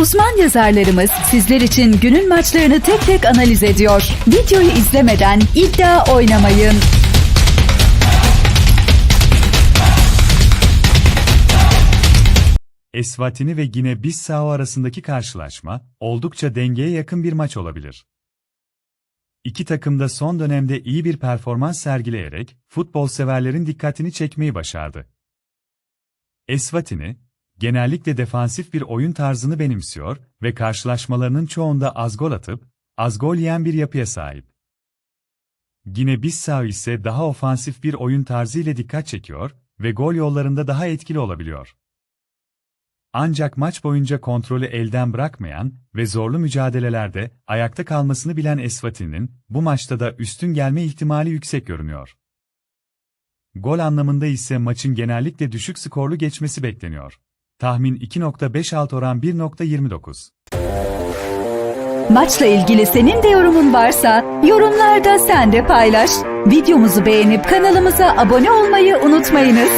Uzman yazarlarımız sizler için günün maçlarını tek tek analiz ediyor. Videoyu izlemeden iddia oynamayın. Eswatini ve Gine-Bissau arasındaki karşılaşma oldukça dengeye yakın bir maç olabilir. İki takım da son dönemde iyi bir performans sergileyerek futbol severlerin dikkatini çekmeyi başardı. Eswatini, genellikle defansif bir oyun tarzını benimsiyor ve karşılaşmalarının çoğunda az gol atıp, az gol yiyen bir yapıya sahip. Gine-Bissau ise daha ofansif bir oyun tarzı ile dikkat çekiyor ve gol yollarında daha etkili olabiliyor. Ancak maç boyunca kontrolü elden bırakmayan ve zorlu mücadelelerde ayakta kalmasını bilen Eswatini'nin bu maçta da üstün gelme ihtimali yüksek görünüyor. Gol anlamında ise maçın genellikle düşük skorlu geçmesi bekleniyor. Tahmin 2.56 oran 1.29. Maçla ilgili senin de yorumun varsa yorumlarda sen de paylaş. Videomuzu beğenip kanalımıza abone olmayı unutmayınız.